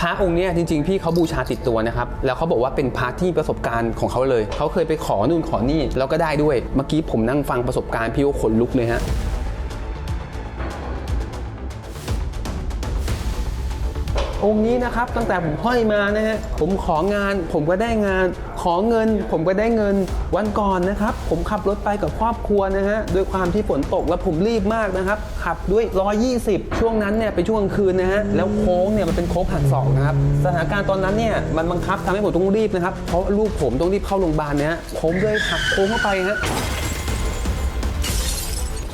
พระองค์เนี้ยจริงๆ พี่เขาบูชาติดตัวนะครับ แล้วเขาบอกว่าเป็นพระที่ประสบการณ์ของเขาเลย เขาเคยไปขอนู่นขอนี่แล้วก็ได้ด้วย เมื่อกี้ผมนั่งฟังประสบการณ์พี่ก็ขนลุกเลยฮะ องค์นี้นะครับตั้งแต่ผมห้อยมานะฮะผมของานผมก็ได้งาน ขอเงิน ผมก็ได้เงินวันก่อนนะครับ ผมขับรถไปกับครอบครัวนะฮะด้วยความที่ฝนตกแล้วผมรีบมากนะครับ ขับด้วย 120 ช่วงนั้นเนี่ยเป็นช่วงกลางคืนนะฮะแล้วโค้งเนี่ยมันเป็นโค้งหักศอกนะครับสถานการณ์ตอนนั้นเนี่ยมันบังคับทำให้ผมต้องรีบนะครับเพราะลูกผมต้องรีบเข้าโรงพยาบาลนะฮะผมเลยหักโค้งเข้าไปฮะ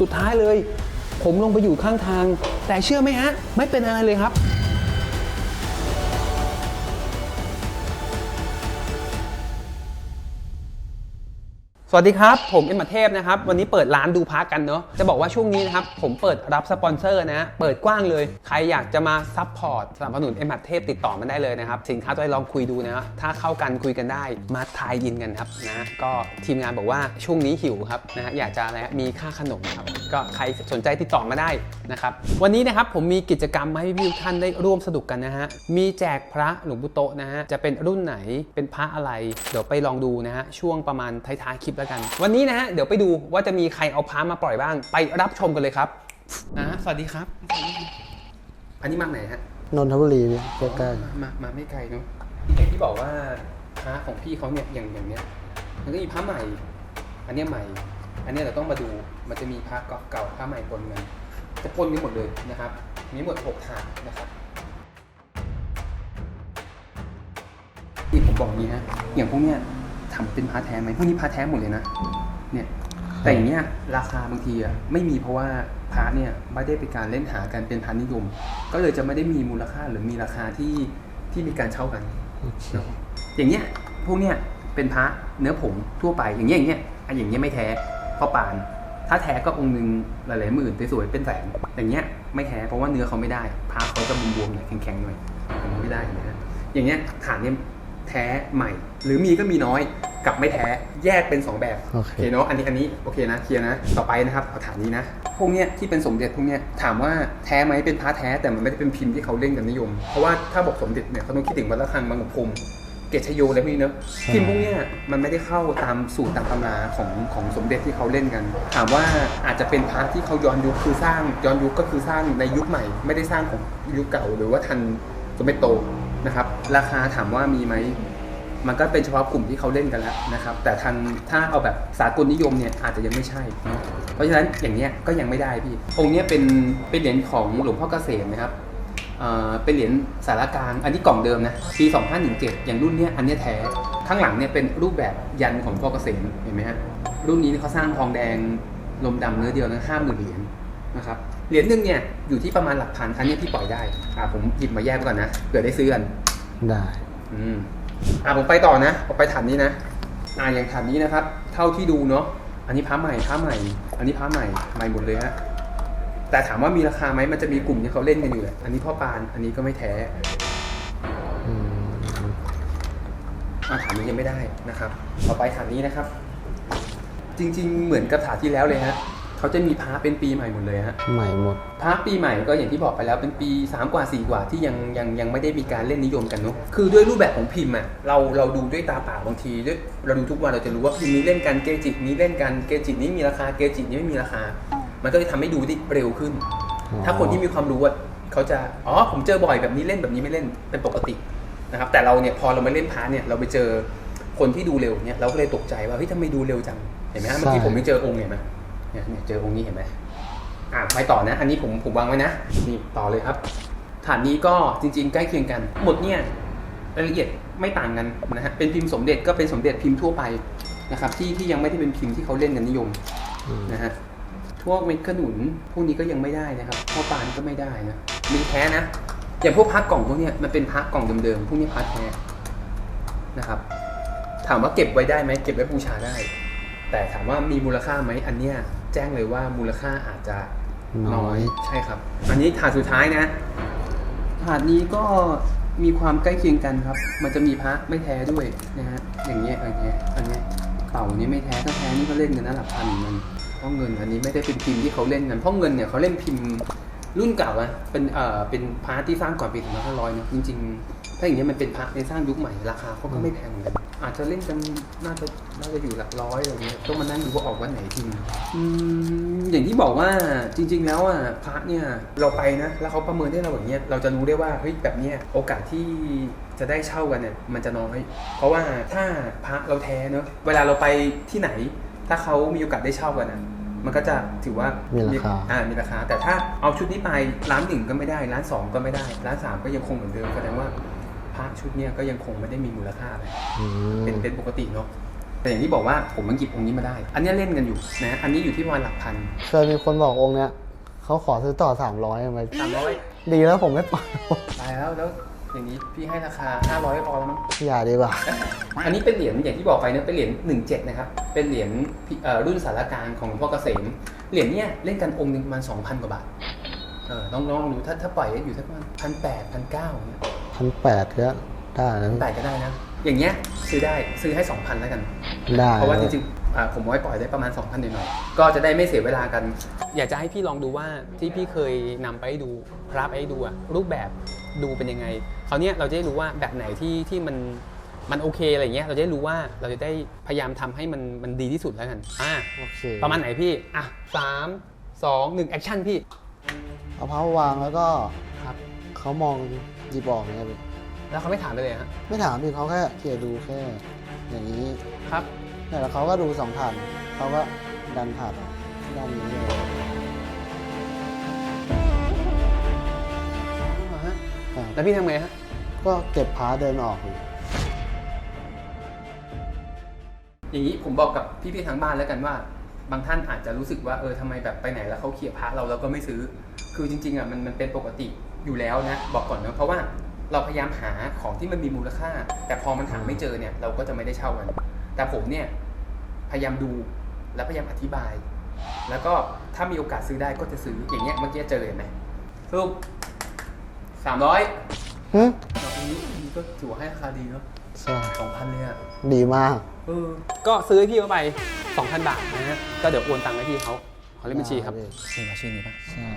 สุดท้ายเลย ผมลงไปอยู่ข้างทาง แต่เชื่อไหมฮะไม่เป็นอะไรเลยครับ สวัสดีครับ ผมเอ็มมาเทพนะครับ วันนี้เปิดร้านดูพักกันเนาะจะบอกว่าช่วงนี้นะครับ ผมเปิดรับสปอนเซอร์นะเปิดกว้างเลย ใครอยากจะมาซัพพอร์ตสนับสนุนเอ็มมาเทพติดต่อมาได้เลยนะครับ สินค้าตัวไหนลองคุยดูนะถ้าเข้ากันคุยกันได้มาทายอินกันครับนะก็ทีมงานบอกว่าช่วงนี้หิวครับนะอยากจะอะไรมีค่าขนมครับก็ใครสนใจติดต่อมาได้นะครับวันนี้นะครับผมมีกิจกรรมมาให้พี่ท่านได้ร่วมสนุกกันนะฮะมีแจกพระหลวงปู่โตนะฮะจะเป็นรุ่นไหนเป็นพระอะไร เดี๋ยวไปลองดูนะฮะช่วงประมาณท้ายๆคลิปแล้วกัน วันนี้นะฮะเดี๋ยวไปดูว่าจะมีใครเอาพระมาปล่อยบ้าง ไปรับชมกันเลยครับนะฮะสวัสดีครับอันนี้มาไหนฮะนนทบุรีเนี่ยใกล้มามามาไม่ไกลเนาะอย่างที่บอกว่าพระของพี่เขาเนี่ยอย่างอย่างเนี้ย มันก็มีพระใหม่ อันเนี้ยใหม่ อันเนี้ยเราต้องมาดูมันจะมีพระเก่าๆพระใหม่ปนกันจะปนกันหมดเลยนะครับ มีหมดหกถาดนะครับที่ผมบอกนี้นะอย่างพวกเนี้ย ทำเป็นพระแท้ไหมพวกนี้พระแท้หมดเลยนะเนี่ยแต่อย่างเนี้ยราคาบางทีอะไม่มีเพราะว่าพระเนี่ยไม่ได้เป็นการเล่นหากันเป็นพันนิยม ก็เลยจะไม่ได้มีมูลค่าหรือมีราคาที่ที่มีการเช่ากันๆโอเคเนอะอย่างเงี้ยพวกเนี้ยเป็นพระเนื้อผงทั่วไปอย่างเงี้ยอย่างเงี้ยอันอย่างเงี้ยไม่แท้พ่อปาน ถ้าแท้ก็องค์หนึ่งหลายๆหมื่นสวยๆเป็นแสนอย่างเงี้ยไม่แท้เพราะว่าเนื้อเขาไม่ได้พระเขาจะบวมๆหน่อยแข็งๆหน่อยอย่างนี้ไม่ได้อย่างเงี้ยอย่างเงี้ยฐานเนี่ยแท้ใหม่ หรือมีก็มีน้อย กับไม่แท้แยกเป็นสองแบบโอเคโอเคเนาะอันนี้อันนี้โอเคนะเคลียร์นะต่อไปนะครับเอาฐานนี้นะพวกเนี้ยที่เป็นสมเด็จพวกเนี้ยถามว่าแท้ไหมเป็นพระแท้แต่มันไม่ได้เป็นพิมพ์ที่เขาเล่นกันนิยม เพราะว่าถ้าบอกสมเด็จเนี่ยเขาต้องคิดถึงวัดระฆังบางกะพรมเกตชโยอะไรพวกนี้เนอะพิมพ์พวกเนี้ยมันไม่ได้เข้าตามสูตรตามตำราของของสมเด็จที่เขาเล่นกัน ถามว่าอาจจะเป็นพระที่เขาย้อนยุคคือสร้างย้อนยุคก็คือสร้างในยุคใหม่ ไม่ได้สร้างของยุคเก่าหรือว่าทันสมเด็จโตนะครับราคาถามว่ามีไหม มันก็เป็นเฉพาะกลุ่มที่เขาเล่นกันแล้วนะครับ แต่ทางถ้าเอาแบบสากลนิยมเนี่ยอาจจะยังไม่ใช่เนาะเพราะฉะนั้นอย่างเนี้ยก็ยังไม่ได้พี่ องค์เนี้ยเป็นเป็นเหรียญของหลวงพ่อเกษมนะครับเอ่อเป็นเหรียญสารกลาง อันนี้กล่องเดิมนะ ปี 2517 อย่างรุ่นเนี้ยอันเนี้ยแท้ ข้างหลังเนี่ยเป็นรูปแบบยันของพ่อเกษมเห็นไหมฮะ รุ่นนี้เขาสร้างทองแดงลมดำเนื้อเดียวนะห้าหมื่นเหรียญนะครับ เหรียญหนึ่งเนี่ยอยู่ที่ประมาณหลักพัน อันเนี้ยพี่ปล่อยได้ อ่าผมหยิบมาแยกไว้ก่อนนะ เผื่อได้ซื้อกัน ได้ อืม อ่าผมไปต่อนะผมไปฐานนี้นะอ่าอย่างฐานนี้นะครับ เท่าที่ดูเนาะอันนี้พระใหม่พระใหม่ อันนี้พระใหม่ใหม่หมดเลยฮะแต่ถามว่ามีราคาไหมมันจะมีกลุ่มที่เขาเล่นกันอยู่แหละอันนี้พ่อปานอันนี้ก็ไม่แท้อืมอ่าฐานนี้ยังไม่ได้นะครับ ต่อไปฐานนี้นะครับ จริง ๆ เหมือนกับฐานที่แล้วเลยฮะ เขาจะมีพระเป็นปีใหม่หมดเลยฮะใหม่หมดพระปีใหม่ก็อย่างที่บอกไปแล้วเป็นปี3กว่า4กว่าที่ยังยังยังไม่ได้มีการเล่นนิยมกันเนาะคือด้วยรูปแบบของพิมพ์อะเราเราดูด้วยตาเปล่าบางทีด้วยเราดูทุกวันเราจะรู้ว่าพิมพ์นี้เล่นกันเกจินี้เล่นกันเกจินี้มีราคาเกจินี้ไม่มีราคา มันก็เลยทำให้ดูได้เร็วขึ้นอ๋อถ้าคนที่มีความรู้อะเขาจะอ๋อผมเจอบ่อยแบบนี้เล่นแบบนี้ไม่เล่นเป็นปกตินะครับแต่เราเนี่ยพอเรามาเล่นพระเนี่ยเราไปเจอคนที่ดูเร็วเนี่ยเราก็เลยตกใจว่าเฮ้ยทำไมดูเร็วจังเห็นไหมฮะเมื่อกี้ผมยังเจอองค์เห็นไหม เนี่ยเนี่ยเจอองค์นี้เห็นไหมอะไปต่อนะ อันนี้ผมผมวางไว้นะนี่ต่อเลยครับ ฐานนี้ก็จริง ๆ ใกล้เคียงกัน หมดเนี่ยรายละเอียดไม่ต่างกันนะฮะเป็นพิมพ์สมเด็จก็เป็นสมเด็จพิมพ์ทั่วไปนะครับ ที่ที่ยังไม่ได้เป็นพิมพ์ที่เขาเล่นกันนิยมอืมนะฮะพวกเม็ดขนุนพวกนี้ก็ยังไม่ได้นะครับพ่อปานก็ไม่ได้นะมีแท้นะอย่างพวกพักกล่องพวกเนี้ยมันเป็นพักกล่องเดิมๆพวกนี้พักแท้นะครับ ถามว่าเก็บไว้ได้ไหมเก็บไว้บูชาได้ แต่ถามว่ามีมูลค่าไหมอันเนี้ย แจ้งเลยว่ามูลค่าอาจจะน้อยใช่ครับ อันนี้ถาดสุดท้ายนะ ถาดนี้ก็มีความใกล้เคียงกันครับ มันจะมีพระไม่แท้ด้วยนะฮะ อย่างเงี้ยอย่างเงี้ยอันเนี้ยเต่านี้ไม่แท้ถ้าแท้นี่ก็เล่นกันนะหลักพันเหมือนกันเพราะเงินอันนี้ไม่ได้เป็นพิมพ์ที่เขาเล่นกัน เพราะเงินเนี่ยเขาเล่นพิมพ์รุ่นเก่าอะเป็นเอ่อเป็นพระที่สร้างก่อนปี2500เนอะจริงๆ ถ้าอย่างเงี้ยมันเป็นพระในสร้างยุคใหม่ราคาเขาก็ไม่แพงเหมือนกัน อาจจะเล่นกันน่าจะน่าจะอยู่หลักร้อยอะไรเงี้ยต้องมานั่งดูว่าออกวันไหนจริงอืมอย่างที่บอกว่าจริง ๆ แล้วอะพระเนี่ยเราไปนะ แล้วเขาประเมินให้เราอย่างเงี้ยเราจะรู้ได้ว่าเฮ้ยแบบเนี้ยโอกาสที่จะได้เช่ากันเนี่ยมันจะน้อย เพราะว่าถ้าพระเราแท้เนอะเวลาเราไปที่ไหน ถ้าเขามีโอกาสได้เช่ากันอะมันก็จะถือว่ามีมีราคาอ่ามีราคา แต่ถ้าเอาชุดนี้ไปร้านหนึ่งก็ไม่ได้ ร้านสองก็ไม่ได้ ร้านสามก็ยังคงเหมือนเดิมแสดงว่า พระชุดเนี้ยก็ยังคงไม่ได้มีมูลค่าอะไรอืมเป็นเป็นปกติเนาะแต่อย่างที่บอกว่าผมมันหยิบองค์นี้มาได้ อันเนี้ยเล่นกันอยู่นะอันนี้อยู่ที่ประมาณหลักพันเคยมีคนบอกองค์เนี้ยเขาขอซื้อต่อสามร้อยไหมสามร้อยดีแล้วผมไม่ปล่อยตายแล้วแล้วอย่างนี้พี่ให้ราคาห้าร้อยพอแล้วมั้งอย่าดีกว่า อันนี้เป็นเหรียญอย่างที่บอกไปเนะเป็นเหรียญ17 นะครับ เป็นเหรียญพี่เอ่อรุ่นสารกลางของหลวงพ่อเกษม เหรียญเนี้ยเล่นกันองค์หนึงประมาณ2,000 กว่าบาท เออต้องลองดูถ้าถ้าปล่อยอยู่สักประมาณพันแปดพันเก้าเนี่ย พันแปดก็ได้นะแต่ก็ได้นะ อย่างเงี้ยซื้อได้ซื้อให้ 2,000 แล้วกัน ได้ เพราะว่าจริงๆอ่าผมเอาไว้ปล่อยได้ประมาณ 2,000หน่อยๆก็จะได้ไม่เสียเวลากัน อยากจะให้พี่ลองดูว่าที่พี่เคยนำไปให้ดูพระไปให้ดูอะรูปแบบดูเป็นยังไงคราวเนี้ยเราจะได้รู้ว่าแบบไหนที่ที่มันมันโอเคอะไรเงี้ยเราจะได้รู้ว่าเราจะได้พยายามทำให้มันมันดีที่สุดแล้วกันอ่าโอเคประมาณไหนพี่อะสามสองหนึ่งแอคชั่นพี่เอาเท้าวางแล้วก็ครับเขามอง หยิบออกเนี่ยพี่แล้วเขาไม่ถามไปเลยฮะไม่ถามพี่เขาแค่เขี่ยดูแค่ อย่างนี้ครับเนี่ยแล้วเขาก็ดูสองถาดเขาก็ดันถาดออกด้านนี้เลยอ๋อฮะครับแล้วพี่ทำไงฮะก็เก็บพาเดินออกอยู่อย่างนี้ผมบอกกับพี่ๆทางบ้านแล้วกันว่า บางท่านอาจจะรู้สึกว่าเออทำไมแบบไปไหนแล้วเขาเขี่ยพระเราเราก็ไม่ซื้อ คือจริงๆอะมันมันเป็นปกติ อยู่แล้วนะบอกก่อนนะเพราะว่าเราพยายามหาของที่มันมีมูลค่า แต่พอมันหาไม่เจอเนี่ย เราก็จะไม่ได้เช่ากัน แต่ผมเนี่ยพยายามดูและพยายามอธิบาย แล้วก็ถ้ามีโอกาสซื้อได้ก็จะซื้ออย่างเงี้ยเมื่อกี้เจอเห็นไหมสรุปสามร้อยหึอันนี้อันนี้ก็ถือว่าให้ราคาดีเนาะใช่สองพันเลยอะดีมาก เออก็ซื้อให้พี่เขาไป 2,000 บาทนะฮะก็เดี๋ยวโอนตังค์ให้พี่เขาขอเลขบัญชีครับได้นี่มาชื่อนี้ป่ะใช่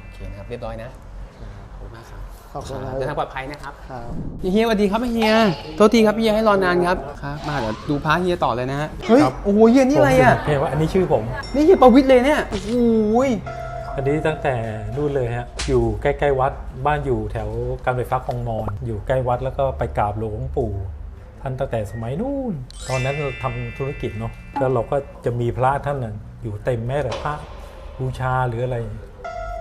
โอเคนะครับเรียบร้อยนะขอบ คุณมากครับขอบคุณคเดินรัทาบงปลอดภัยนะครับ ครับเฮียสวัสดีครับเฮีย โทษทีครับเฮียให้รอนานครับ ครับ มาเดี๋ยวดูพระเฮียต่อเลยนะฮะ เฮ้ยครับโอ้โหเฮียนี่อะไรอะผมเห็นว่าอันนี้ชื่อผม นี่เฮียประวิตรเลยเนี่ย โอ้โหยอันนี้ตั้งแต่นู่นเลยฮะ อยู่ใกล้ๆวัด บ้านอยู่แถวการไฟฟ้าคลองมอน อยู่ใกล้วัดแล้วก็ไปกราบหลวงปู่ท่านตั้งแต่สมัยนู่น ตอนนั้นเราทำธุรกิจเนาะ แล้วเราก็จะมีพระท่านน่ะอยู่เต็มแม้แต่พระบูชาหรืออะไร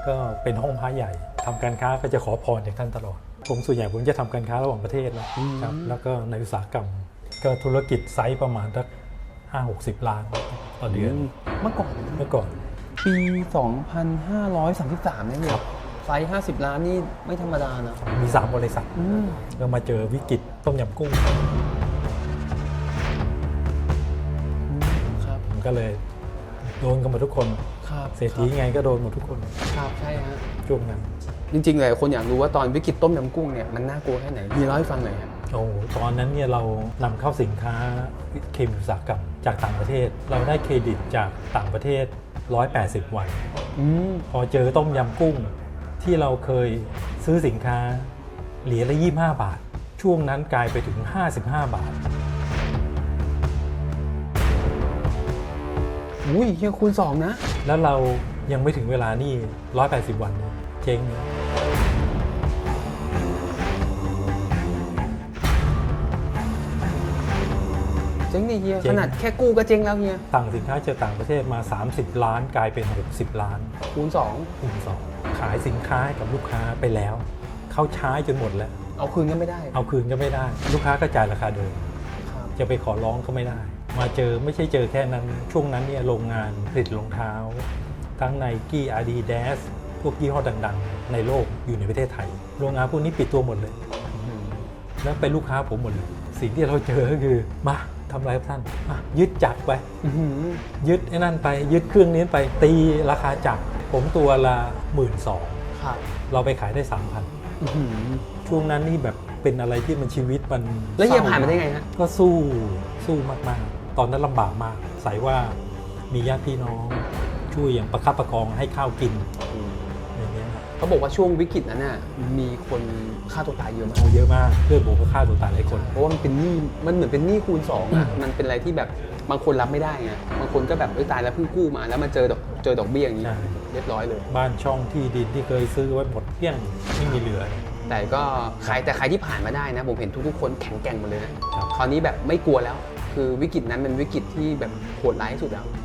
ก็เป็นห้องพระใหญ่ ทำการค้าก็จะขอพรจากท่านตลอด ผมส่วนใหญ่ผมจะทำการค้าระหว่างประเทศนะครับแล้วก็ในอุตสาหกรรม ก็ธุรกิจไซส์ประมาณสักห้าหกสิบล้านต่อเดือนเมื่อก่อนเมื่อก่อนปี 2533เนี่ยเนี่ยไซส์50 ล้านนี่ไม่ธรรมดานะ มี 3 บริษัทอืมก็มาเจอวิกฤตต้มยำกุ้งครับมันก็เลยโดนกันหมดทุกคนครับเศรษฐีไงก็โดนหมดทุกคน ครับ ใช่ฮะช่วงนั้น จริงๆเลยคนอยากรู้ว่าตอนวิกฤตต้มยำกุ้งเนี่ยมันน่ากลัวแค่ไหนมีเล่าให้ฟังหน่อยครับ โอ้โหตอนนั้นเนี่ยเรานำเข้าสินค้าเคมีอุตสาหกรรมจากต่างประเทศ เราได้เครดิตจากต่างประเทศ 180 วัน อืมพอเจอต้มยำกุ้งที่เราเคยซื้อสินค้าเหรียญละ25 บาท ช่วงนั้นกลายไปถึง 55 บาท อุ้ยเฮียคูณสองนะ แล้วเรายังไม่ถึงเวลานี่ 180 วันเนี่ยเจ๊งเล จ๊งดิเฮียขนาดแค่กู้ก็เจ๊งแล้วเฮียสั่งสินค้าจากต่างประเทศมา 30 ล้านกลายเป็น 60 ล้านคูณสองคูณสองขายสินค้าให้กับลูกค้าไปแล้ว เขาใช้จนหมดแล้ว เอาคืนก็ไม่ได้เอาคืนก็ไม่ได้ ลูกค้าก็จ่ายราคาเดิมครับจะไปขอร้องก็ไม่ได้ มาเจอไม่ใช่เจอแค่นั้น ช่วงนั้นเนี่ยโรงงานผลิตรองเท้า ทั้งไนกี้อาดิดาสพวกยี่ห้อดังๆ ในโลกอยู่ในประเทศไทย โรงงานพวกนี้ปิดตัวหมดเลย แล้วเป็นลูกค้าผมหมดเลย สิ่งที่เราเจอก็คือ มา ทำอะไรครับท่านอะยึดจักรไปอื้อหือยึดไอ้นั่นไปยึดเครื่องนี้ไปตีราคาจักรผมตัวละหมื่นสองครับเราไปขายได้สามพันอื้อหือช่วงนั้นนี่แบบเป็นอะไรที่มันชีวิตมันแล้วเฮียศร้ผ่านมาได้ไงฮะก็สู้สู้มากๆ ตอนนั้นลำบากมากใส่ว่ามีญาติพี่น้องช่วยอย่างประคับประคองให้ข้าวกินอย่าง เงี้ยเขาบอกว่าช่วงวิกฤตนั้นน่ะมีคนฆ่าตัวตายเยอะมากเอาเยอะมากเพื่อนผมก็ฆ่าตัวตายหลายคน เพราะว่ามันเป็นหนี้มันเหมือนเป็นหนี้คูณสองอะอืมมันเป็นอะไรที่แบบบางคนรับไม่ได้ไงบางคนก็แบบเอ้ยตายแล้วเพิ่งกู้มาแล้วมาเจอดอกเจอดอกเบี้ยอย่างนี้ ใช่ เรียบร้อยเลย บ้านช่องที่ดินที่เคยซื้อไว้หมดเกลี้ยงไม่มีเหลือ แต่ก็ใครแต่ใครที่ผ่านมาได้นะ ผมเห็นทุกๆคนแข็งแกร่งหมดเลยนะครับ คราวนี้แบบไม่กลัวแล้ว คือวิกฤตนั้นเป็นวิกฤตที่แบบโหดร้ายที่สุดแล้วครับ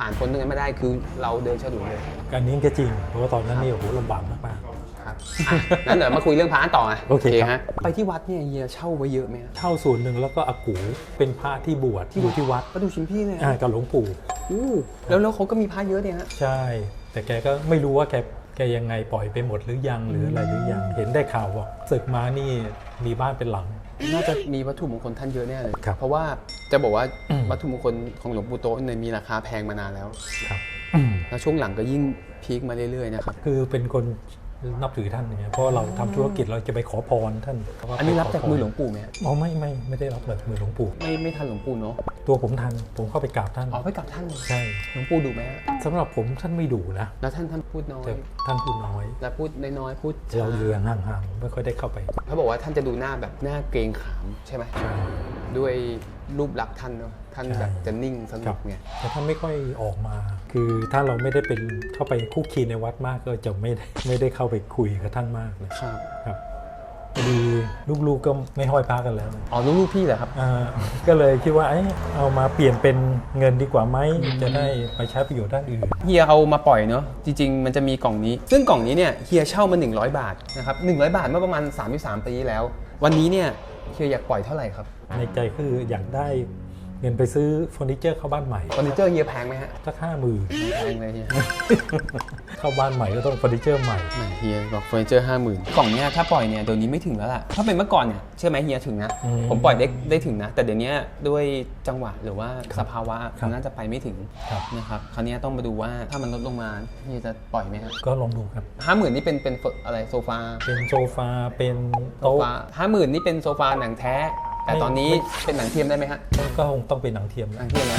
ผ่านพ้นตรงนั้นมาได้คือเราเดินฉลุยเลยการนี้ก็จริง เพราะว่าตอนนั้นนี่โอ้โหลำบากมาก ครับอะงั้นเดี๋ยวมาคุยเรื่องพระต่ออะโอเคครับ ฮะไปที่วัดเนี่ยเฮียเช่าไว้เยอะไหมฮะๆเช่าส่วนหนึ่งแล้วก็อากูเป็นพระที่บวชที่อยู่ที่วัดก็ดูชิมพี่เนี่ยอ่ากับหลวงปู่ อู้แล้วแล้วเขาก็มีพระเยอะเนี่ยฮะ ใช่ แต่แกก็ไม่รู้ว่าแกแกยังไงปล่อยไปหมดหรือยังหรืออะไรหรือยัง เห็นได้ข่าวว่าศึกมานี่มีบ้านเป็นหลัง น่าจะมีวัตถุมงคลท่านเยอะแน่เลยครับเพราะว่าจะบอกว่าอืมวัตถุมงคลของหลวงปู่โตะเนี่ยมีราคาแพงมานานแล้ว ครับ แล้วช่วงหลังก็ยิ่งพีคมาเรื่อยๆนะครับ คือเป็นคน นับถือท่านเนี่ยเพราะเราทำธุรกิจเราจะไปขอพรท่านอันนี้รับจากมือหลวงปู่ไหมฮะอ๋อไม่ไม่ไม่ได้รับจากมือหลวงปู่ไม่ไม่ทันหลวงปู่เนาะตัวผมทันผมเข้าไปกราบท่านอ๋อไปกับท่านใช่หลวงปู่ดูไหมฮะสำหรับผมท่านไม่ดุนะแล้วท่านท่านพูดน้อยแต่ท่านพูดน้อยแล้วพูดน้อยๆพูดเราช้าเรืองห่างๆไม่ค่อยได้เข้าไปเขาบอกว่าท่านจะดูหน้าแบบหน้าเกรงขามใช่ไหมใช่ด้วยรูปลักษณ์ท่านเนาะ ท่านใช่แบบจะนิ่งสคงรับบไงแต่ท่านไม่ค่อยออกมา คือถ้าเราไม่ได้เป็นเข้าไปคุกคีในวัดมากก็จะไม่ได้ไม่ได้เข้าไปคุยกับท่านมากเลยครับครับพอดีลูกๆก็ไม่ห้อยพระกันแล้วนะอ๋อลูกๆพี่เหรอครับอ่าก็เลยคิดว่าเอ้ยเอามาเปลี่ยนเป็นเงินดีกว่าไหมจะได้ไปใช้ประโยชน์ด้านอื่นเฮียเอามาปล่อยเนาะจริง ๆ มันจะมีกล่องนี้ ซึ่งกล่องนี้เนี่ยเฮียเช่ามา 100 บาทนะครับ100 บาทเมื่อประมาณ 33 ปีที่แล้ว วันนี้เนี่ยเฮียอยากปล่อยเท่าไหร่ครับ ในใจคืออยากได้ เงินไปซื้อเฟอร์นิเจอร์เข้าบ้านใหม่เฟอร์นิเจอร์เฮียแพงไหมฮะสักห้าหมื่นแพงเลยเฮียเข้าบ้านใหม่ก็ต้องเฟอร์นิเจอร์ใหม่แหมเฮียบอกเฟอร์นิเจอร์ห้าหมื่นกล่องเนี้ยถ้าปล่อยเนี่ยเดี๋ยวนี้ไม่ถึงแล้วล่ะถ้าเป็นเมื่อก่อนเนี่ยเชื่อไหมเฮียถึงนะอืมผมปล่อยได้ได้ถึงนะ แต่เดี๋ยวนี้ด้วยจังหวะหรือว่าสภาวะครับมันน่าจะไปไม่ถึงครับนะครับคราวนี้ต้องมาดูว่าถ้ามันลดลงมาเฮียจะปล่อยไหมฮะก็ลองดูครับห้าหมื่นนี่เป็นเป็นเฟอร์อะไรโซฟาเป็นโซฟาเป็นโซโต๊ะฟาห้าหมื่นนี่เป็นโซฟาหนังแท้ แต่ตอนนี้ไม่เป็นหนังเทียมได้ไหมฮะก็คงต้องเป็นหนังเทียมหแล้นัว งเทียมนะ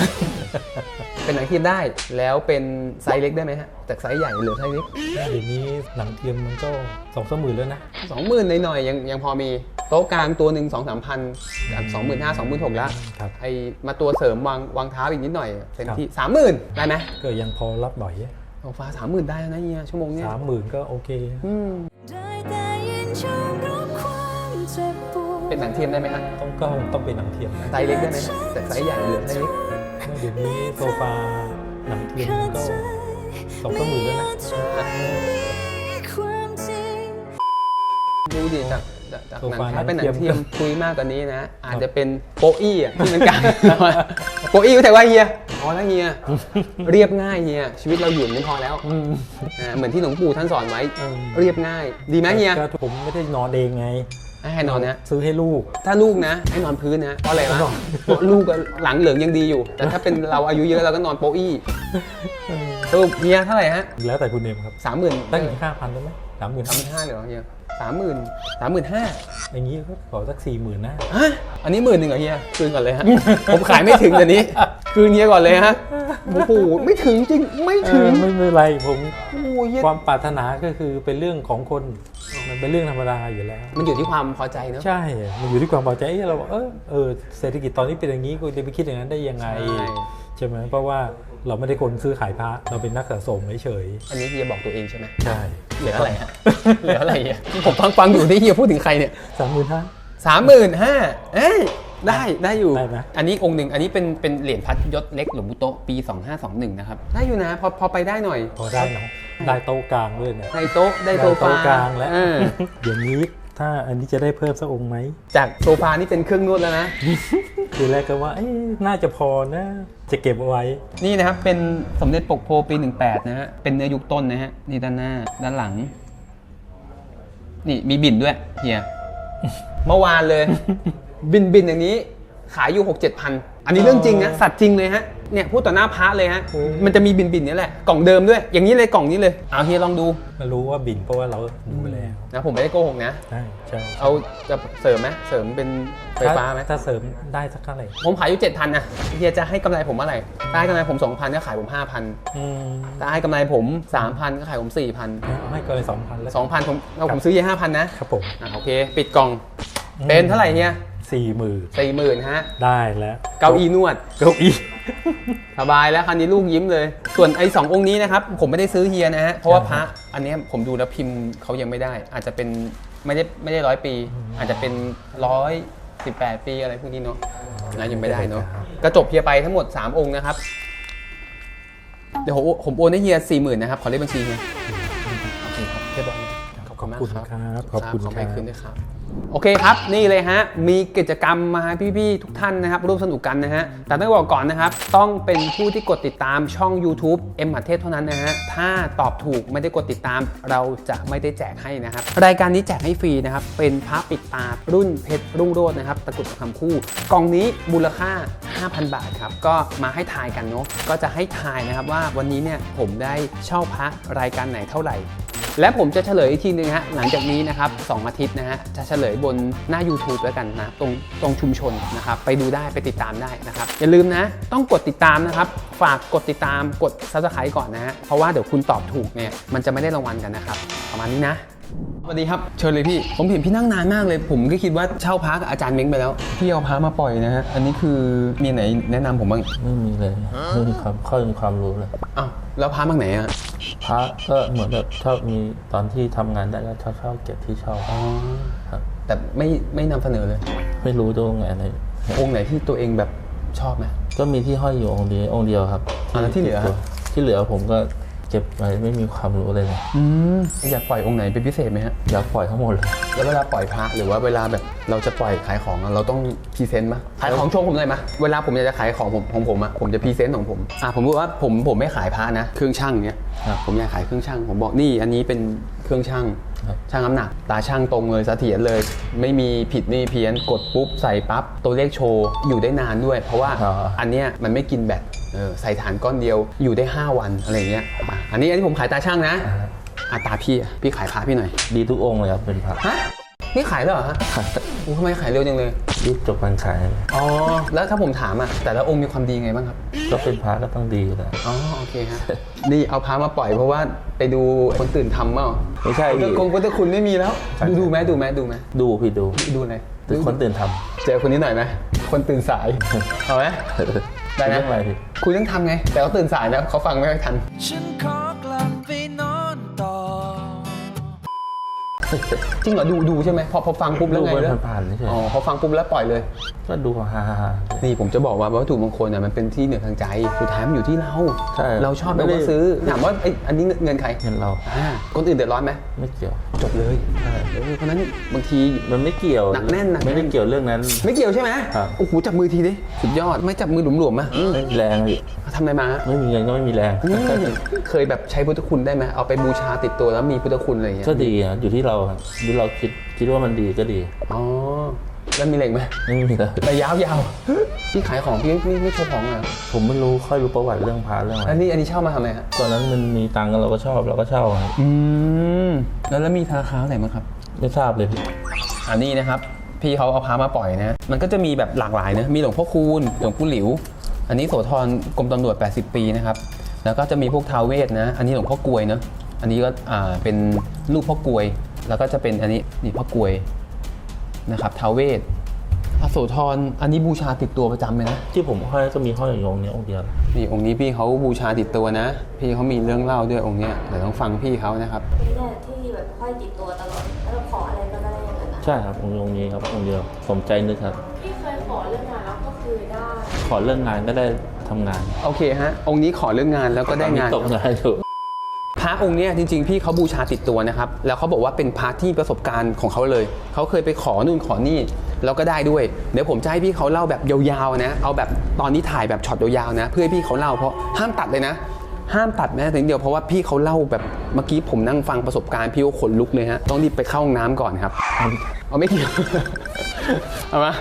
เป็นหนังเทียมได้แล้วเป็นไซส์เล็กได้ไหมฮะจากไซส์ใหญ่เหลือไซส์เล็กเดี๋ยวนี้หนังเทียมมันก็สองสามหมื่นแล้วนะ สองหมื่นหน่อยๆยังยังพอมีโต๊ะกลางตัวหนึ่งสองสามพันสองหมื่นห้าสองหมื่นหกละครับไอมาตัวเสริมวางวางเท้าอีกนิดหน่อยเต็มครับ ที่สามหมื่นได้ไหมก็ยังพอรับไหวโซฟาสามหมื่นได้แล้วนะเฮียชั่วโมงเนี้ยสามหมื่นก็โอเค อืมได้แต่ยืนชมรับความเจ็บปวด เป็นหนังเทียมได้ไหมฮะต้อง ก็คงต้องเป็นหนังเทียมนะไซส์เล็กได้ไหมฮะแต่ไซส์ใหญ่เหลือไซส์เล็กเดี๋ยวนี้โซฟาหนังเทียมมันก็สองสามหมื่นแล้วนะความจริงดูดิจากจากจากโซหนังฟาแท้เป็นหนังหนังเทีเทียยมมคุยมากกว่านี้นะ อาจจะเป็นโปอี้อะที่มันกลางโปอี้ก็แต่ว่าเฮียพอแล้วเฮียเรียบง่ายเฮียชีวิตเราอยู่อย่างนี้พอแล้วอืมอ่าเหมือนที่หลวงปู่ท่านสอนไว้อืมเรียบง่าย ดีไหมเฮียก็ผมไม่ได้นอนเองไง ให้นอนนะซื้อให้ลูก ถ้าลูกนะ ให้นอนพื้นนะเพราะอะไรวะนอนเพราะลูกก็หลังเหลืองยังดีอยู่ แต่ถ้าเป็นเราอายุเยอะเราก็นอนโปอี้สรุปเฮียเท่าไหร่ฮะแล้วแต่คุณเนมครับสามหมื่นตั้งอีกห้าพันได้ไหมสามหมื่นสามหมื่นห้าเลยเหรอเฮียสามหมื่นสามหมื่นห้าอย่างนี้ก็ขอสักสี่หมื่นนะฮะอันนี้หมื่นหนึ่งเหรอเฮียคืนก่อนเลยฮะผมขายไม่ถึงเดี๋ยวนี้ คืนเฮียก่อนเลยฮะโอ้โหไม่ถึงจริงไม่เอถึงอไม่เป็นไรผม โอ้โหเฮียความปรารถนาก็คือเป็นเรื่องของคนมันเป็นเรื่องธรรมดาอยู่แล้ว มันอยู่ที่ความพอใจเนอะ ใช่มันอยู่ที่ความพอใจเอ้ยเราบอกเออเออเศรษฐกิจตอนนี้เป็นอย่างนี้กูจะไปคิดอย่างนั้นได้ยังไงใช่ ใช่ไหมเพราะว่าเราไม่ได้คนซื้อขายพระเราเป็นนักสะสมเฉยอันนี้เฮียบอกตัวเองใช่ไหมๆใช่เหลืออะไรฮะเหลืออะไรเฮียผมฟังฟังอยู่ที่เฮียพูดถึงใครเนี่ยสามหมื่นห้าสามหมื่นห้าเอ้ย ได้ได้อยู่ ได้ไหม อันนี้องค์หนึ่งอันนี้เป็นเป็นเหรียญพัดยศเล็กหลวงปู่โตะปี 2521 นะครับ ได้อยู่นะ พอพอไปได้หน่อย พอได้เนาะได้โต๊ะกลางด้วยเนี่ย ได้โต๊ะได้โซฟาโต๊ะกลางแล้ว เออเดี๋ยวนี้ถ้าอันนี้จะได้เพิ่มสักองค์ไหม จากโซฟานี่เป็นเครื่องนวดแล้วนะคือแรกก็ว่าเอ้ยน่าจะพอนะ จะเก็บเอาไว้ นี่นะครับ เป็นสมเด็จปกโพปี 18 นะฮะ เป็นเนื้อยุคต้นนะฮะ นี่ด้านหน้า ด้านหลัง นี่มีบินด้วยเฮีย เมื่อวานเลย บินบินอย่างนี้ขายอยู่6 7พันอันนี้เรื่องจริงนะสัตว์จริงเลยฮะเนี่ยพูดต่อหน้าพระเลยฮะมันจะมีบินบินๆนี่แหละกล่องเดิมด้วย อย่างนี้เลยกล่องนี้เลยเอาเฮียลองดูไม่รู้ว่าบินเพราะว่าเราดูแล้วนะผมไม่ได้โกหกนะใช่ใช่เอาจะเสริมไหมเสริมเป็นไฟฟ้าไหมถ้ถ้าเสริมได้สักเท่าไหร่ผมขายอยู่เจ็ดพันนะเฮียจะให้กำไรผมเมื่อไหร่ถ้าให้กำไรผมสองพันก็ขายผมห้าพันอืมถ้าให้กำไรผมสามพันก็ขายผมสี่พันเอาให้ก็เลยสองพันแล้วสองพันผมเอาผมซื้อเฮียห้าพันนะครับผมอะโอเค ปิดกล่องเป็นเท่าไหร่เฮีย สี่หมื่นสี่หมื่นฮะ ได้แล้วเก้าอี้นวด เก้าอี้สบายแล้วคราวนี้ลูกยิ้มเลย ส่วนไอ้สององค์นี้นะครับ ผมไม่ได้ซื้อเฮียนะฮะ เพราะว่าพระอันเนี้ยผมดูแล้วพิมพ์เขายังไม่ได้ อาจจะเป็นไม่ได้ไม่ได้ร้อยปี อาจจะเป็นร้อยสิบแปดปีอะไรพวกนี้เนาะนะยังไม่ได้เนาะกระจบเฮียไปทั้งหมด3องค์นะครับ เดี๋ยวผมผมโอนให้เฮียสี่หมื่นนะครับ ขอเลขบัญชีเฮียโอเคครับเรียบร้อยขอบขคุอบณมากคุณครับครับขอบคุณขอคไปรับคืนด้วยครับ โอเคครับ นี่เลยฮะ มีกิจกรรมมาให้พี่ๆทุกท่านนะครับ ร่วมสนุกกันนะฮะ แต่ต้องบอกก่อนนะครับ ต้องเป็นผู้ที่กดติดตามช่อง YouTube เอ็มหัดเทพเท่านั้นนะฮะ ถ้าตอบถูกไม่ได้กดติดตาม เราจะไม่ได้แจกให้นะครับ รายการนี้แจกให้ฟรีนะครับ เป็นพระปิดตารุ่นเพชรรุ่งโรจน์นะครับ ตะกรุดทองคำคู่ กล่องนี้มูลค่า 5,000 บาทครับ ก็มาให้ทายกันเนาะ ก็จะให้ทายนะครับว่าวันนี้เนี่ยผมได้เช่าพระรายการไหนเท่าไหร่และผมจะเฉลยอีกทีหนึงฮะหลังจากนี้นะครับสองอาทิตย์นะฮะจะเฉลยบนหน้า YouTube แล้วกันนะตรงตรงชุมชนนะครับไปดูได้ไปติดตามได้นะครับอย่าลืมนะต้องกดติดตามนะครับฝากกดติดตามกด subscribe ก่อนนะฮะเพราะว่าเดี๋ยวคุณตอบถูกเนี่ยมันจะไม่ได้รางวัลกันนะครับประมาณนี้นะสวัสดีครับเชิญเลยพี่ ผมเห็นพี่นั่งนานมากเลย ผมก็คิดว่าเช่าพักบอาจารย์เม้งไปแล้ว พี่เอาพักมาปล่อยนะฮะ อันนี้คือมีไหนแนะนำผมบ้าง ไม่มีเลยไม่มีความค่อยมีความรู้เลยอ้าวแล้วพักบ้างไหนอะ พระก็เหมือนแบบชอบมีตอนที่ทำงานได้ก็ชอบชอบเก็บที่ชอบอ๋อครับแต่ไม่ไม่นำเสนอเลย ไม่รู้ตรงไหนอะไรองค์ไหนที่ตัวเองแบบชอบไหมก็มีที่ห้อยอยู่องค์เดียวองค์เดียวครับอ่าแล้วที่เหลือตัวที่เหลือผมก็ เก็บไว้ไม่มีความรู้เลยเลยอืมอยากปล่อยองค์ไหนเป็นพิเศษไหมฮะ อยากปล่อยทั้งหมดเลยแล้วเวลาปล่อยพระหรือว่าเวลาแบบเราจะปล่อยขายของอะเราต้องพรีเซนต์ปะขายของโชว์ผมหน่อยมะเวลาผมอยากจะขายของผมของผมอะผมจะพรีเซนต์ของผมอะผมบอกว่าผมผมไม่ขายพระนะ เครื่องช่างเนี้ยครับผมอยากขายเครื่องช่างผมบอกนี่อันนี้เป็นเครื่องช่างครับ ช่างน้ำหนัก ตาช่างตรงเลยเสถียรเลย ไม่มีผิดไม่มีเพี้ยนกดปุ๊บใส่ปั๊บตัวเลขโชว์อยู่ได้นานด้วย เพราะว่าอ๋ออันเนี้ยมันไม่กินแบตเออใส่ฐานก้อนเดียวอยู่ได้ 5 วันอะไรเงี้ยอะอันนี้อันนี้ผมขายตาช่างนะอ่าอาตาพี่อะพี่ขายพระพี่หน่อยดีทุกองค์เลยครับเป็นพระ ฮะ นี่ขายแล้วเหรอฮะโอ้ทำไมขายเร็วจังเลย รีบจบการขายเลยอ๋อ แล้วถ้าผมถามอะแต่ละองค์มีความดีไงบ้างครับ ก็เป็นพระก็ต้องดีอยู่แล้วอ๋อ โอเคฮะ นี่เอาพระมาปล่อยเพราะว่าไปดูคนตื่นทำเปล่าไม่ใช่พุทธพี่คงพุทธคุณไม่มีแล้วใช่ดูดูไหมดูไหมดูไหมดูพี่ดูดูอะไรเป็นคนตื่นทำเจอคนนี้หน่อยไหมคนตื่นสาย เอาไหมได้นะเรื่องอะไรพี่คุณต้องทำไง แต่เขาตื่นสายนะเขาฟังไม่ค่อยทัน จริงเหรอดูดูใช่ไหมพอพอฟังปุ๊บแล้วดูไงมันแล้วผ่านๆเฉยอ๋อพอฟังปุ๊บแล้วปล่อยเลยๆก็ดูฮ่าฮ่าๆนี่ผมจะบอกว่าวัตถุมงคลเนี่ยมันเป็นที่เหนือทางใจสุดท้ายมันอยู่ที่เราใช่เราชอบไม่เราได้ ก็ซื้อถามว่าไอ้อันนี้เงินใครเงินเราอ่าคนอื่นเดือดร้อนไหมไม่เกี่ยว จบเลยเออเพราะฉะนั้นบางที มันไม่เกี่ยวหนักแน่นหนักแน่น ไม่ได้เกี่ยวเรื่องนั้น ไม่เกี่ยวใช่ไหมครับ โอ้โหจับมือทีดิสุดยอดไม่จับมือหลวมๆอะอืมไม่มีแรงพี่ ทำอะไรมาไม่มีเงินก็ไม่มีแรงอืมเคยแบบใช้พุทธคุณได้ไหมเอาไปบูชาติดตัวแล้วมีพุทธคุณอะไรอย่างเงี้ยก็ดีครับอยู่ที่เราครับที่เราคิดคิดว่ามันดีก็ดีอ๋อแล้วมีเหล็กไหมไม่มีเลยแต่ยาวๆพี่ขายของพี่ไม่ไม่โชว์ของอะผมไม่รู้ค่อยรู้ประวัติเรื่องพระเรื่องอะไรอันนี้อันนี้เช่ามาทำไมฮะตอนนั้นมันมีตังค์เราก็ชอบเราก็เช่าครับอืมแล้วแล้วมีธนาคารไหนมั้างครับ ไม่ทราบเลยพี่อันนี้นะครับ พี่เขาเอาพามาปล่อยนะ มันก็จะมีแบบหลากหลายนะมีหลวงพ่อคูณหลวงปู่หลิว อันนี้โสธรกรมตำรวจ 80 ปีนะครับ แล้วก็จะมีพวกท้าวเวทนะ อันนี้หลวงพ่อกลวยเนอะอันนี้ก็อ่าเป็นรูปพ่อกลวย แล้วก็จะเป็นอันนี้นี่พ่อกลวยนะครับท้าวเวทพระโสธรอันนี้บูชาติดตัวประจำเลยนะ ที่ผมห้อยก็มีห้อยอยู่องค์เนี้ยองค์เดียว นี่องค์นี้พี่เขาบูชาติดตัวนะ พี่เขามีเรื่องเล่าด้วยองค์เนี้ยเดี๋ยวต้องฟังพี่เขานะครับ นี่เนี่ยที่แบบห้อยติดตัวตลอด แล้วเราขออะไรก็ได้อย่างนั้นนะใช่ครับองค์องค์นี้ครับองค์เดียวสมใจนึกครับ พี่เค อเรื่องงานก็ได้ทำงานโอเคฮะ องค์นี้ขอเรื่องงานแล้วก็ได้งาน ตกงานอยู่พระองค์เนี้ยจริงๆ พี่เขาบูชาติดตัวนะครับ แล้วเขาบอกว่าเป็นพระที่ประสบการณ์ของเขาเลย เขาเคยไปขอนู่นขอนี่ แล้วก็ได้ด้วย เดี๋ยวผมจะให้พี่เขาเล่าแบบยาวๆนะ เอาแบบตอนนี้ถ่ายแบบช็อตยาวๆนะ เพื่อให้พี่เขาเล่าเพราะห้ามตัดเลยนะ ห้ามตัดแม้แต่นิดเดียวเพราะว่าพี่เขาเล่าแบบเมื่อกี้ผมนั่งฟังประสบการณ์พี่ก็ขนลุกเลยฮะ ต้องรีบไปเข้าห้องน้ำก่อนครับ เอาไม่เกี่ยว เอามา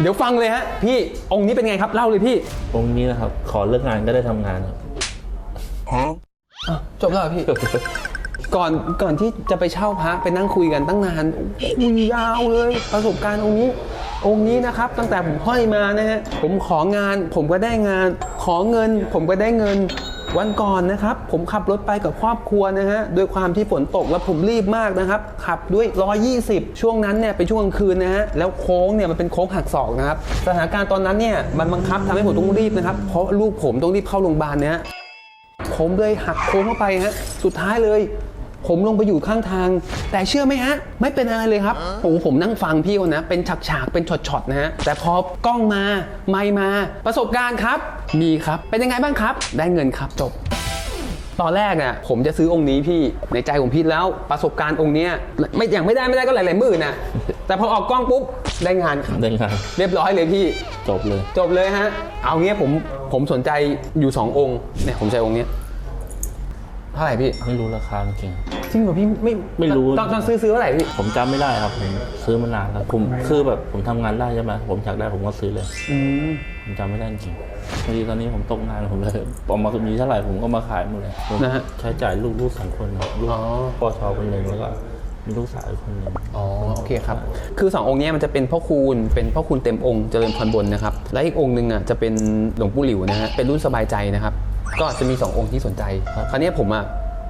เดี๋ยวฟังเลยฮะพี่องค์นี้เป็นไงครับเล่าเลยพี่องค์นี้นะครับ ขอเลิกงานก็ได้ทำงานครับจบแล้วเหรอพี่ ก่อนก่อนที่จะไปเช่าพระไปนั่งคุยกันตั้งนานคุยยาวเลย ประสบการณ์องค์นี้ องค์นี้นะครับ ตั้งแต่ผมห้อยมานะฮะผมของาน ผมก็ได้งาน ขอเงิน ผมก็ได้เงิน วันก่อนนะครับ ผมขับรถไปกับครอบครัวนะฮะด้วยความที่ฝนตกแล้วผมรีบมากนะครับ ขับด้วย 120 ช่วงนั้นเนี่ยเป็นช่วงกลางคืนนะฮะแล้วโค้งเนี่ยมันเป็นโค้งหักศอกนะครับสถานการณ์ตอนนั้นเนี่ยมันบังคับทำให้ผมต้องรีบนะครับเพราะลูกผมต้องรีบเข้าโรงพยาบาลนะฮะผมเลยหักโค้งเข้าไปฮะสุดท้ายเลย ผมลงไปอยู่ข้างทาง แต่เชื่อไหมฮะ ไม่เป็นอะไรเลยครับโอ้โหผมนั่งฟังพี่เขานะ เป็นฉากๆเป็นช็อตๆนะฮะ แต่พอกล้องมาไม่มา ประสบการณ์ครับ มีครับ เป็นยังไงบ้างครับ ได้เงินครับจบตอนแรกน่ะผมจะซื้อองค์นี้พี่ในใจผมพี่แล้วประสบการณ์องค์เนี้ยไม่อย่างไม่ได้ไม่ได้ก็หลายๆหมื่นน่ะแต่พอออกกล้องปุ๊บได้งานครับได้งานเรียบร้อยเลยพี่จบเลย จบเลยฮะ เอางี้ผมผมสนใจอยู่ 2 องค์เนี่ยผมใช้องค์เนี้ยเท่าไหร่พี่ไม่รู้ราคาจริง จริงเหรอพี่ไม่ไม่รู้ ตอนตอนซื้อซื้อเท่าไหร่พี่ผมจำไม่ได้ครับผมซื้อมานานแล้วผมคือแบบผมทำงานได้ใช่ไหมผมอยากได้ผมก็ซื้อเลย อืมผมจำไม่ได้จริงพอดีตอนนี้ผมตกงานผมเลยออกมามีเท่าไหร่ผมก็มาขายหมดเลยผมนะฮะใช้จ่ายลูกลูกสองคนครับลูกอ๋อปอชคนหนึ่งแล้วก็มีลูกสาวอีกคนหนึ่ง อ๋อโอเคครับ คือ2องค์เนี้ยมันจะเป็นพ่อคูณเป็นพ่อคูณเต็มองค์เจริญพรบนนะครับและอีกองค์หนึ่งอะจะเป็นหลวงปู่หลิวนะฮะเป็นรุ่นสบายใจนะครับ ก็จะมี 2 องค์ที่สนใจคราวเนี้ยผมอะ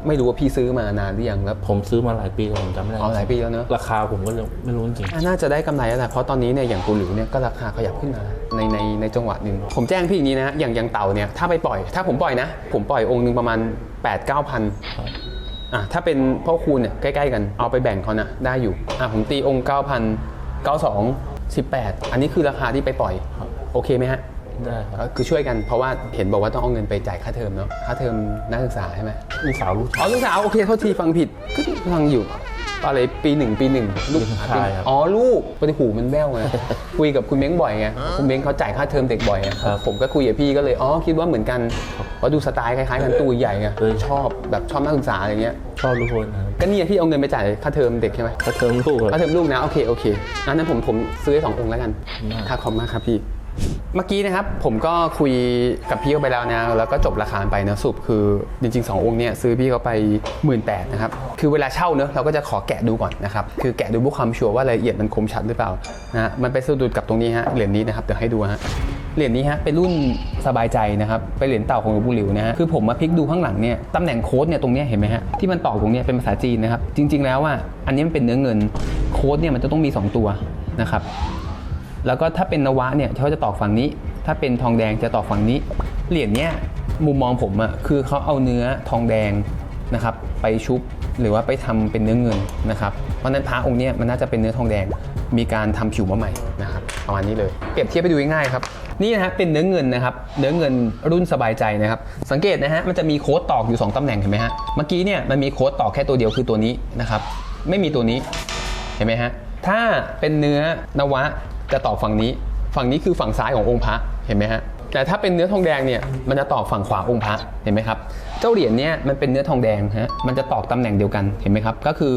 ไม่รู้ว่าพี่ซื้อมานานหรือยังแล้วผมซื้อมาหลายปีแล้วผมจำไม่ได้อ๋อหลายปีแล้วเนอะราคาผมก็เลยไม่รู้จริงน่าจะได้กำไรแล้วแหละเพราะตอนนี้เนี่ยอย่างปูหลิวเนี่ยก็ราคาขยับขึ้นมาในในในจังหวะหนึ่งผมแจ้งพี่อย่างนี้นะฮะอย่างอย่างเต่าเนี่ยถ้าไปปล่อย ถ้าผมปล่อยนะ ผมปล่อยองค์หนึ่งประมาณ 8 9 0 0พัน อะถ้าเป็นพ่อคูณเนี่ยใกล้ๆกันเอาไปแบ่งเขานะได้อยู่อะผมตีองค์9 0 0 0 92 18 อันนี้คือราคาที่ไปปล่อย โอเคไหมฮะ ได้ครับก็คือช่วยกันเพราะว่าเห็นบอกว่าต้องเอาเงินไปจ่ายค่าเทอมเนาะค่าเทอมนักศึกษาใช่ไหมลูกสาวลูกอ๋อลูกสาวโอเคโทษทีฟังผิดก็ฟังอยู่อะไรปีหนึ่งปีหนึ่งลูกใช่ครับ อ๋อลูกปฏิหูมันแว่วไง คุยกับคุณเม้งบ่อยไงคุณเม้งเขาจ่ายค่าเทอมเด็กบ่อยไงครับผมก็คุยกับพี่ก็เลยอ๋อคิดว่าเหมือนกันเพราะดูสไตล์คล้ายๆกันตัวใหญ่ไงเออ ชอบแบบชอบนักศึกษาอะไรเงี้ยชอบลูกคนนะครับก็นี่ไงพี่เอาเงินไปจ่ายค่าเทอมเด็กใช่ไหมถ้าเทอมลูกอะค่าเทอมลูกนะโอเคโอเคอันนั้นผมผมซื้อให้สององค์แล้วกันมากค่าคอมมากครับพี่ เมื่อกี้นะครับผมก็คุยกับพี่เขาไปแล้วนะแล้วก็จบราคาไปนะสรุปคือจริงๆ 2 องค์เนี่ยซื้อพี่เขาไป 1 8ื่นนะครับคือเวลาเช่าเนอะเราก็จะขอแกะดูก่อนนะครับคือแกะดูเพื่อความชัวร์ว่ารายละเอียดมันคมชัดหรือเปล่านะฮะมันไปสะดุดกับตรงนี้ฮะเหรียญนี้นะครับเดี๋ยวให้ดูฮะเหรียญนี้ฮะเป็นรุ่นสบายใจนะครับเป็นเหรียญเต่าของหลวงปู่หลิวนะฮะคือผมมาพลิกดูข้างหลังเนี่ยตำแหน่งโค้ดเนี่ยตรงนี้เห็นไหมฮะที่มันตอกตรงเนี้ยเป็นภาษาจีนนะครับจริง ๆ แล้วอะอันนี้มันเป็นเนื้อเงินโค้ดเนี่ยมันจะต้องมีสองตัวนะครับ แล้วก็ถ้าเป็นนวะเนี่ยเขาจะตอกฝั่งนี้ ถ้าเป็นทองแดงจะตอกฝั่งนี้ เหรียญเนี้ยมุมมองผมอะคือเขาเอาเนื้อทองแดงนะครับไปชุบหรือว่าไปทำเป็นเนื้อเงินนะครับ เพราะนั้นพระองค์เนี้ยมันน่าจะเป็นเนื้อทองแดง มีการทำผิวมาใหม่นะครับประมาณนี้เลยเปรียบเทียบไปดูง่ายครับนี่นะฮะเป็นเนื้อเงินนะครับเนื้อเงินรุ่นสบายใจนะครับ สังเกตนะฮะมันจะมีโค้ดตอกอยู่ 2ตำแหน่งเห็นไหมฮะเมื่อกี้เนี่ยมันมีโค้ดตอกแค่ตัวเดียวคือตัวนี้นะครับไม่มีตัวนี้เห็นไหมฮะถ้าเป็นเนื้อนวะ จะตอกฝั่งนี้ ฝั่งนี้คือฝั่งซ้ายขององค์พระเห็นไหมฮะแต่ถ้าเป็นเนื้อทองแดงเนี่ยมันจะตอกฝั่งขวาองค์พระเห็นไหมครับเจ้าเหรียญเนี่ยมันเป็นเนื้อทองแดงฮะมันจะตอกตำแหน่งเดียวกันเห็นไหมครับก็คือ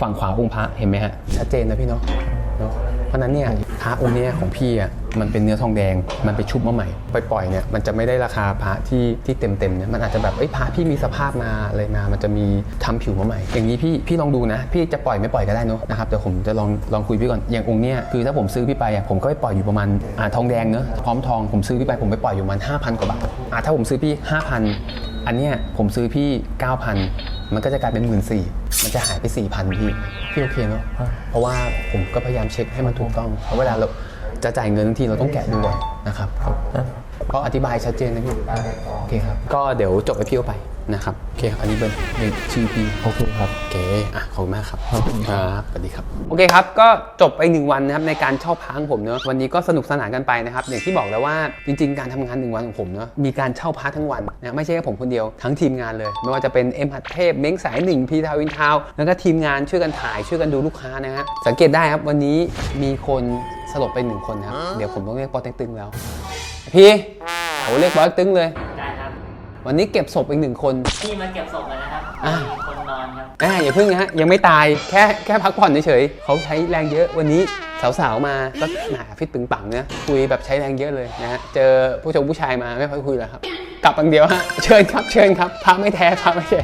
ฝั่งขวาองค์พระเห็นไหมฮะชัดเจนนะพี่เนาะ เพราะนั้นเนี่ยพระองค์เนี้ยของพี่อะมันเป็นเนื้อทองแดงมันไปชุบมาใหม่ไปปล่อยเนี่ยมันจะไม่ได้ราคาพระที่ที่เต็มเต็มเนี่ยมันอาจจะแบบเอ้ยพระพี่มีสภาพมาอะไรมา มันจะมีทำผิวมาใหม่ อย่างนี้พี่พี่ลองดูนะ พี่จะปล่อยไม่ปล่อยก็ได้เนอะนะครับเดี๋ยวผมจะลองลองคุยพี่ก่อนอย่างองค์เนี้ยคือถ้าผมซื้อพี่ไปอะผมก็ไปปล่อยอยู่ประมาณอ่าทองแดงเนอะพร้อมทองผมซื้อพี่ไปผมไปปล่อยอยู่ประมาณ5,000กว่าบาทอ่าถ้าผมซื้อพี่5,000 อันเนี้ยผมซื้อพี่ 9,000 มันก็จะกลายเป็น 1 4ื่นมันจะหายไป 4,000 พี่ พี่โอเคเนาะเพราะว่าผมก็พยายามเช็คให้มันถูกต้อง เพราะเวลาเราจะจ่ายเงินบางทีเราต้องแกะดูก่อนนะครับก็อธิบายชัดเจนนะพี่โอเคครับ ก็เดี๋ยวจบไปพี่เอาไป นะครับโอเคครับอันนี้เป็นเป็นชื่อพี่โอเคครับโอเคอะขอบคุณมากครับครับสวัสดีครับโอเคครับก็จบไปหนึ่งวันนะครับในการเช่าพักของผมเนอะวันนี้ก็สนุกสนานกันไปนะครับอย่างที่บอกแล้วว่าจริง ๆ การทำงานหนึ่งวันของผมเนอะมีการเช่าพักทั้งวันนะไม่ใช่แค่ผมคนเดียวทั้งทีมงานเลย ไม่ว่าจะเป็นเอ็มหัดเทพเม้งสายหนึ่งพีทาวินทาวน์แล้วก็ทีมงานช่วยกันถ่ายช่วยกันดูลูกค้านะฮะสังเกตได้ครับวันนี้มีคนสลบไปหนึ่งคนนะครับเดี๋ยวผมต้องเรียกปอเต็กตึงแล้วพี่โหเรียกปอเต็กตึงเลยได้ครับ วันนี้เก็บศพอีกหนึ่งคน พี่มาเก็บศพเลยนะครับอะ มีคนนอนครับ อ่าอย่าเพิ่งนะฮะยังไม่ตายแค่แค่พักผ่อนเฉยๆเขาใช้แรงเยอะวันนี้สาวๆมาก็หนาฟิตปึงปังนะคุยแบบใช้แรงเยอะเลยนะฮะเจอผู้ชมผู้ชายมาไม่ค่อยคุยแล้วครับ กลับอย่างเดียวฮะเชิญครับเชิญครับพาไม่แท้พาไม่แท้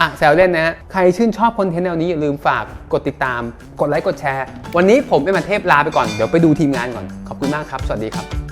อะแซวเล่นนะฮะใครชื่นชอบคอนเทนต์แนวนี้อย่าลืมฝากกดติดตาม กดไลค์กดแชร์ วันนี้ผมเป็นมาเทพลาไปก่อนเดี๋ยวไปดูทีมงานก่อนขอบคุณมากครับ สวัสดีครับ